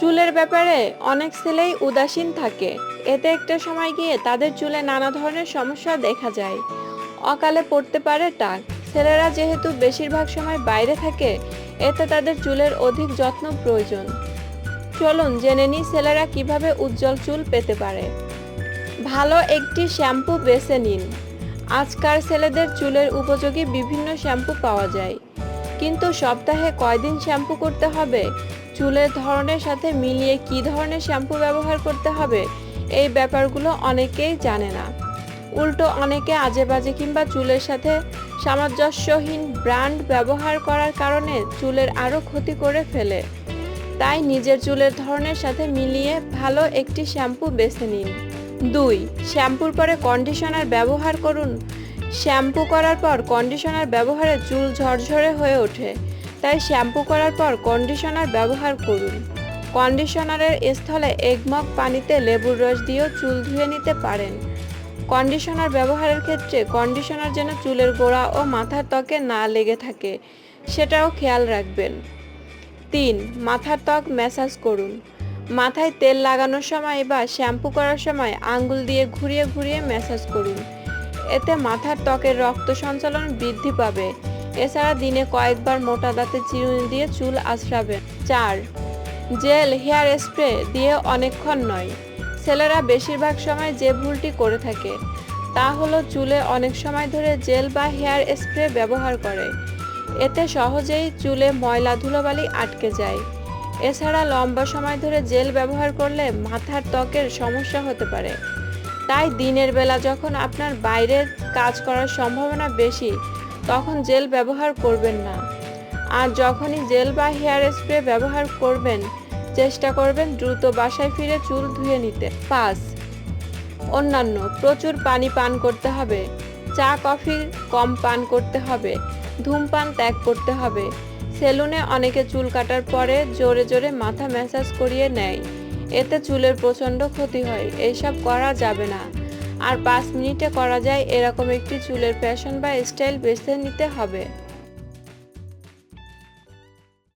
চুলের ব্যাপারে অনেক ছেলেই উদাসীন থাকে। এতে একটা সময় গিয়ে তাদের চুলে নানা ধরনের সমস্যা দেখা যায়। অকালে পড়তে পারে টাক। ছেলেরা যেহেতু বেশিরভাগ সময় বাইরে থাকে, এতে তাদের চুলের অধিক যত্ন প্রয়োজন। চলুন জেনে নিই ছেলেরা কীভাবে উজ্জ্বল চুল পেতে পারে। ভালো একটি শ্যাম্পু বেছে নিন। আজকাল ছেলেদের চুলের উপযোগী বিভিন্ন শ্যাম্পু পাওয়া যায়। কিন্তু সপ্তাহে কয়দিন শ্যাম্পু করতে হবে? চুলের ধরনের সাথে মিলিয়ে কী ধরনের শ্যাম্পু ব্যবহার করতে হবে, এই ব্যাপারগুলো অনেকেই জানে না। উল্টো অনেকে আজে বাজে কিংবা চুলের সাথে সামঞ্জস্যহীন ব্র্যান্ড ব্যবহার করার কারণে চুলের আরও ক্ষতি করে ফেলে। তাই নিজের চুলের ধরনের সাথে মিলিয়ে ভালো একটি শ্যাম্পু বেছে নিন। দুই, শ্যাম্পুর পরে কন্ডিশনার ব্যবহার করুন। শ্যাম্পু করার পর কন্ডিশনার ব্যবহারে চুল ঝরঝরে হয়ে ওঠে। তাই শ্যাম্পু করার পর কন্ডিশনার ব্যবহার করুন। কন্ডিশনারের স্থলে এক মগ পানিতে লেবুর রস দিয়েও চুল ধুয়ে নিতে পারেন। কন্ডিশনার ব্যবহারের ক্ষেত্রে কন্ডিশনার যেন চুলের গোড়া ও মাথার ত্বকে না লেগে থাকে, সেটাও খেয়াল রাখবেন। তিন, মাথার ত্বক ম্যাসাজ করুন। মাথায় তেল লাগানোর সময় বা শ্যাম্পু করার সময় আঙ্গুল দিয়ে ঘুরিয়ে ঘুরিয়ে ম্যাসাজ করুন। এতে মাথার ত্বকের রক্ত সঞ্চালন বৃদ্ধি পাবে। এছাড়া দিনে কয়েকবার মোটা দাঁতে চিরুনি দিয়ে চুল আঁচড়াবেন চার, জেল, হেয়ার স্প্রে দিয়ে অনেকক্ষণ নয়। ছেলেরা বেশিরভাগ সময় যে ভুলটি করে থাকে, তা হলো চুলে অনেক সময় ধরে জেল বা হেয়ার স্প্রে ব্যবহার করে। এতে সহজেই চুলে ময়লা ধুলোবালি আটকে যায়। এছাড়া লম্বা সময় ধরে জেল ব্যবহার করলে মাথার ত্বকের সমস্যা হতে পারে। তাই দিনের বেলা যখন আপনার বাইরের কাজ করার সম্ভাবনা বেশি তখন জেল ব্যবহার করবেন না। আর যখনই জেল বা হেয়ার স্প্রে ব্যবহার করবেন, চেষ্টা করবেন দ্রুত বাসায় ফিরে চুল ধুয়ে নিতে। পাঁচ, অন্যান্য, প্রচুর পানি পান করতে হবে। চা, কফি কম পান করতে হবে। ধূমপান ত্যাগ করতে হবে। সেলুনে অনেকে চুল কাটার পরে জোরে জোরে মাথা ম্যাসাজ করিয়ে নেয়। এতে চুলের প্রচণ্ড ক্ষতি হয়। এইসব করা যাবে না। আর পাঁচ মিনিটে করা যায় এরকম একটি চুলের ফ্যাশন বা স্টাইল বেছে নিতে হবে।